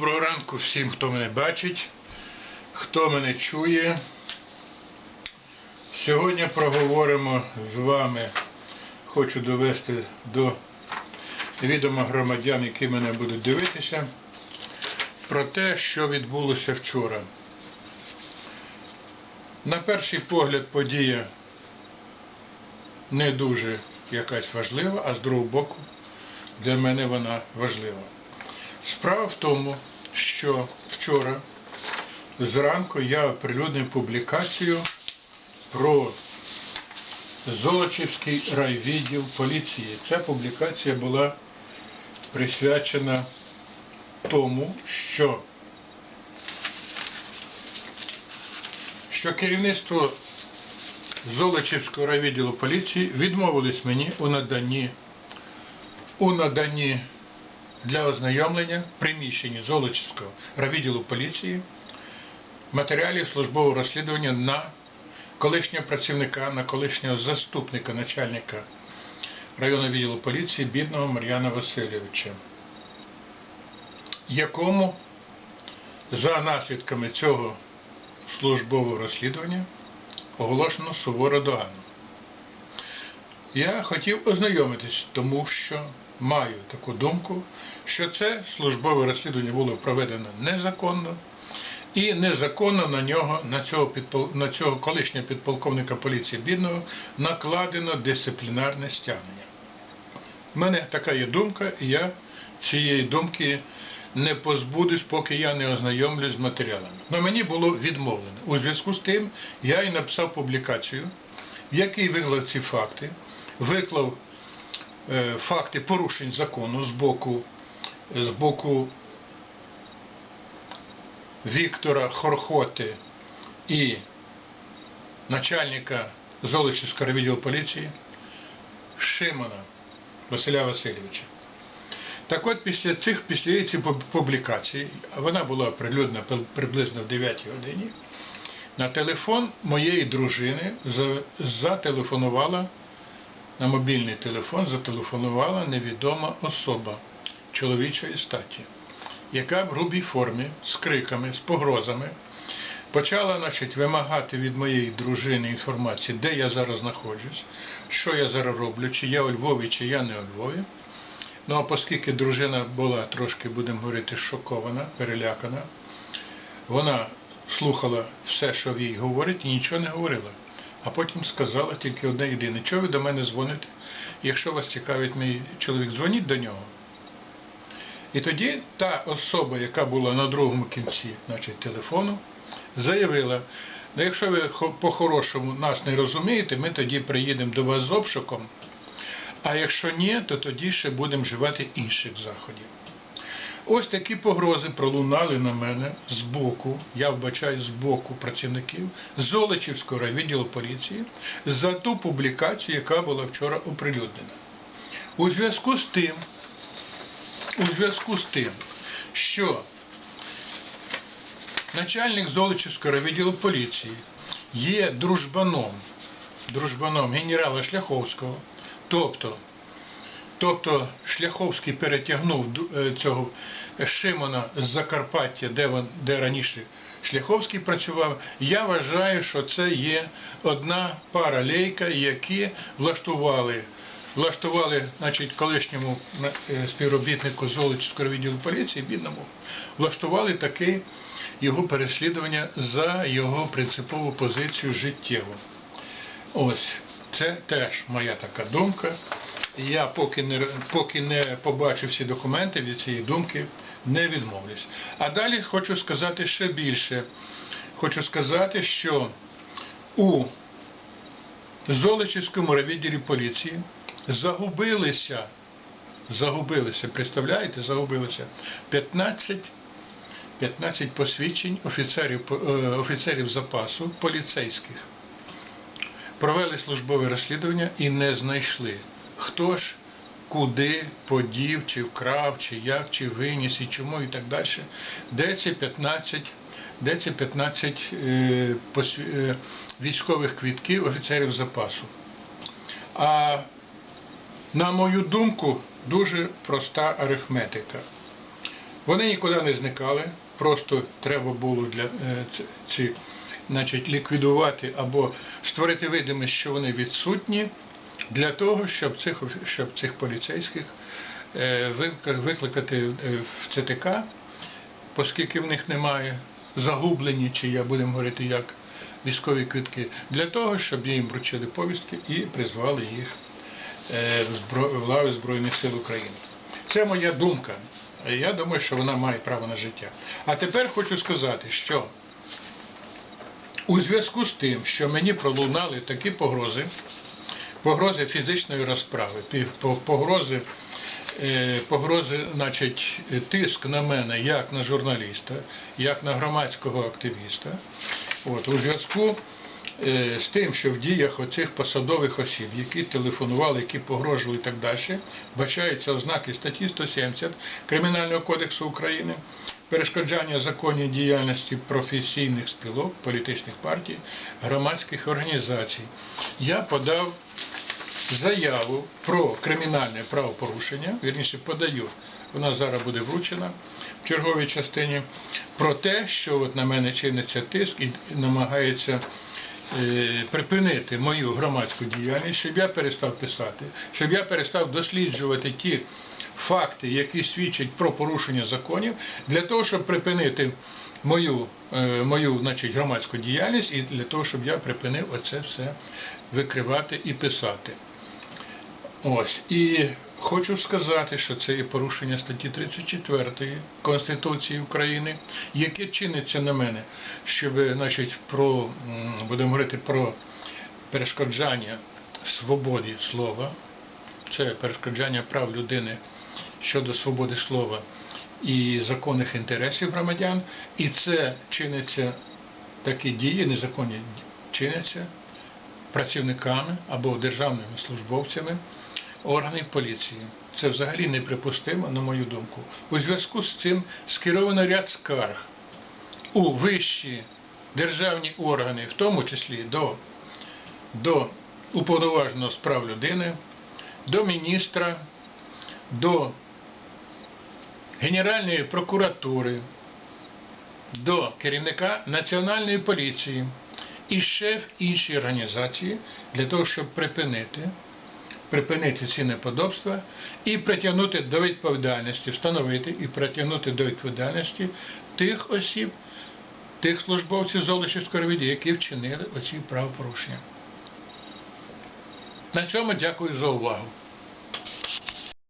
Доброго ранку всім, хто мене бачить, хто мене чує. Сьогодні проговоримо з вами, хочу довести до відома громадян, які мене будуть дивитися, про те, що відбулося вчора. На перший погляд подія не дуже якась важлива, а з другого боку для мене вона важлива. Справа в тому, що вчора зранку я оприлюднив публікацію про Золочівський райвідділ поліції. Ця публікація була присвячена тому, що, що керівництво Золочівського райвідділу поліції відмовились мені у наданні у наданні для ознайомлення в приміщенні Золочівського райвідділу поліції матеріалів службового розслідування на колишнього працівника, на колишнього заступника начальника районного відділу поліції бідного Мар'яна Васильовича, якому за наслідками цього службового розслідування оголошено суворо догану. Я хотів ознайомитись, тому що маю таку думку, що це службове розслідування було проведено незаконно, і незаконно на нього, на цього, підпол... на цього колишнього підполковника поліції бідного, накладено дисциплінарне стягнення. У мене така є думка, і я цієї думки не позбудусь, поки я не ознайомлюсь з матеріалами. Но мені було відмовлено. У зв'язку з тим я і написав публікацію, в якій виклав ці факти, виклав е, факти порушень закону з боку, з боку Віктора Хорхоти і начальника Золочівського відділу поліції Шимона Василя Васильовича. Так от після цих після цієї публікації, вона була оприлюднена приблизно в 9 годині, на телефон моєї дружини зателефонувала, на мобільний телефон зателефонувала невідома особа чоловічої статі, яка в грубій формі, з криками, з погрозами, почала значить, вимагати від моєї дружини інформації, де я зараз знаходжусь, що я зараз роблю, чи я у Львові, чи я не у Львові. Ну а оскільки дружина була трошки, будемо говорити, шокована, перелякана, вона слухала все, що їй говорить, і нічого не говорила. А потім сказала тільки одне єдине, чого ви до мене дзвоните? Якщо вас цікавить мій чоловік, дзвоніть до нього. І тоді та особа, яка була на другому кінці значить, телефону, заявила, ну якщо ви по-хорошому нас не розумієте, ми тоді приїдемо до вас з обшуком. А якщо ні, то тоді ще будемо вживати інших заходів. Ось такі погрози пролунали на мене з боку, я вбачаю з боку працівників Золочівського райвідділу поліції за ту публікацію, яка була вчора оприлюднена. У зв'язку з тим, у зв'язку з тим, що начальник Золочівського райвідділу поліції є дружбаном, дружбаном генерала Шляховського, Тобто, тобто Шляховський перетягнув цього Шимона з Закарпаття, де він, де раніше Шляховський працював. Я вважаю, що це є одна пара лейка, які влаштували. Влаштували, значить, колишньому співробітнику Золочівського відділу поліції, бідному, влаштували таке його переслідування за його принципову позицію життєву. Ось. Це теж моя така думка. Я поки не поки не побачив всі документи від цієї думки, не відмовлюсь. А далі хочу сказати ще більше. Хочу сказати, що у Золочівському райвідділі поліції загубилися, загубилися, представляєте, загубилися 15 15 посвідчень офіцерів, е, офіцерів запасу поліцейських провели службове розслідування і не знайшли, хто ж куди подів, чи вкрав, чи як, чи виніс, і чому, і так далі. Де ці 15 де ці 15 е, е, військових квітків офіцерів запасу. А на мою думку, дуже проста арифметика. Вони нікуди не зникали, просто треба було для е, ці, значить, ліквідувати або створити видимість, що вони відсутні, для того, щоб цих, щоб цих поліцейських е, викликати- е, в ЦТК, оскільки в них немає загублені, чи я будемо говорити як військові квитки, для того, щоб їм вручили повістки і призвали їх е, в лави Збройних сил України. Це моя думка. Я думаю, що вона має право на життя. А тепер хочу сказати, що у зв'язку з тим, що мені пролунали такі погрози, погрози фізичної розправи, погрози, е, погрози, значить, тиск на мене як на журналіста, як на громадського активіста. От, у зв'язку е, з тим, що в діях оцих посадових осіб, які телефонували, які погрожували і так далі, бачаються ознаки статті 170 Кримінального кодексу України, перешкоджання законній діяльності професійних спілок, політичних партій, громадських організацій. Я подав заяву про кримінальне правопорушення, вірніше подаю, вона зараз буде вручена в черговій частині, про те, що от на мене чиниться тиск і намагається е, припинити мою громадську діяльність, щоб я перестав писати, щоб я перестав досліджувати ті факти, які свідчать про порушення законів, для того, щоб припинити мою, е, мою значить, громадську діяльність і для того, щоб я припинив оце все викривати і писати. Ось. І хочу сказати, що це є порушення статті 34 Конституції України, яке чиниться на мене, щоб, значить, про, будемо говорити про перешкоджання свободі слова, це перешкоджання прав людини щодо свободи слова і законних інтересів громадян, і це чиниться такі дії, незаконні чиняться працівниками або державними службовцями органів поліції. Це взагалі неприпустимо, на мою думку. У зв'язку з цим скеровано ряд скарг у вищі державні органи, в тому числі до, до уповноваженого з прав людини, до міністра, до Генеральної прокуратури, до керівника Національної поліції і ще в інші організації для того, щоб припинити, припинити ці неподобства і притягнути до відповідальності, встановити і притягнути до відповідальності тих осіб, тих службовців Золочівської РВД, які вчинили оці правопорушення. На цьому дякую за увагу.